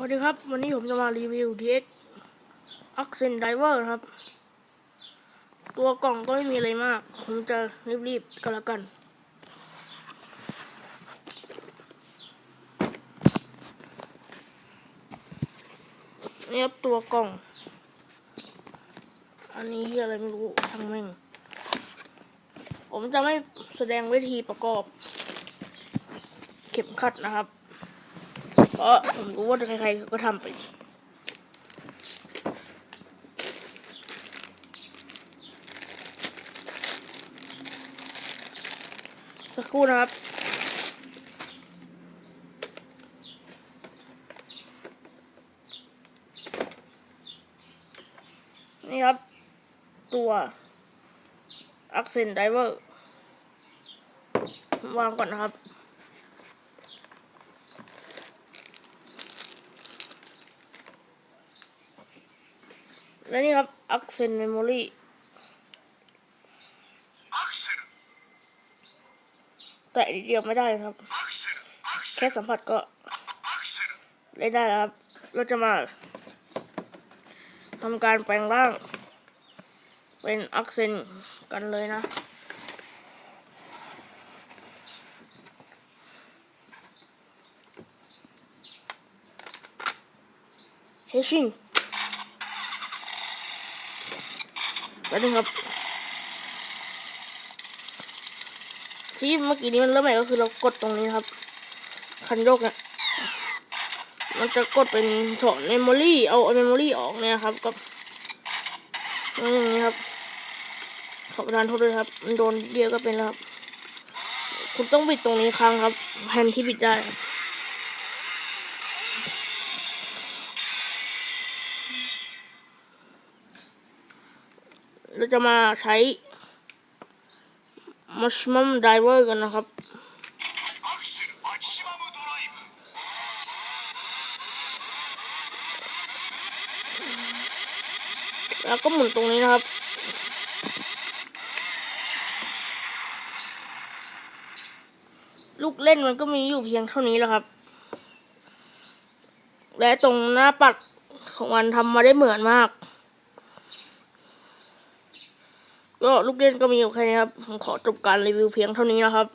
วัสดีครับ วันนี้ผมจะมารีวิว DX Accent Diver ครับ ตัวกล่องก็ไม่มีอะไรมาก ผมจะรีบๆกันแล้วกัน นี่ครับตัวกล่อง อันนี้ที่อะไรไม่รู้ทั้งแม่ง ผมจะไม่แสดงวิธีประกอบ เข็มขัดนะครับ เพราะผมรู้ว่าใครๆก็ทำไปสักครู่นะครับนี่ครับ ตัว Accent Diver วางก่อนนะครับ และนี่ครับ Accent Memory แต่นิดเดียวไม่ได้ครับ แค่สัมผัสก็เล่นได้แล้วครับ เราจะมาทำการแปลงร่าง เป็น Accent กันเลยนะ เฮชิง แล้วนึงครับที่เมื่อกี้นี้มันเริ่มใหม่ก็คือเรากดตรงนี้ครับ คันโยกเนี่ยมันจะกดเป็นถอนเมมโมรี่เอาเมมโมรี่ออกเนี่ยครับก็อย่างนี้ครับขอประทานโทษด้วยครับ มันโดนเดียวก็เป็นแล้วครับ คุณต้องบิดตรงนี้ครั้งครับแฮนที่บิดได้ เราจะมาใช้มัชมัมไดเวอร์กันนะครับ แล้วก็หมุนตรงนี้นะครับลูกเล่นมันก็มีอยู่เพียงเท่านี้แหละครับ และตรงหน้าปัดของมันทำมาได้เหมือนมาก ก็ลูกเล่นก็มีอยู่แค่นี้ครับผมขอจบการรีวิวเพียงเท่านี้นะครับ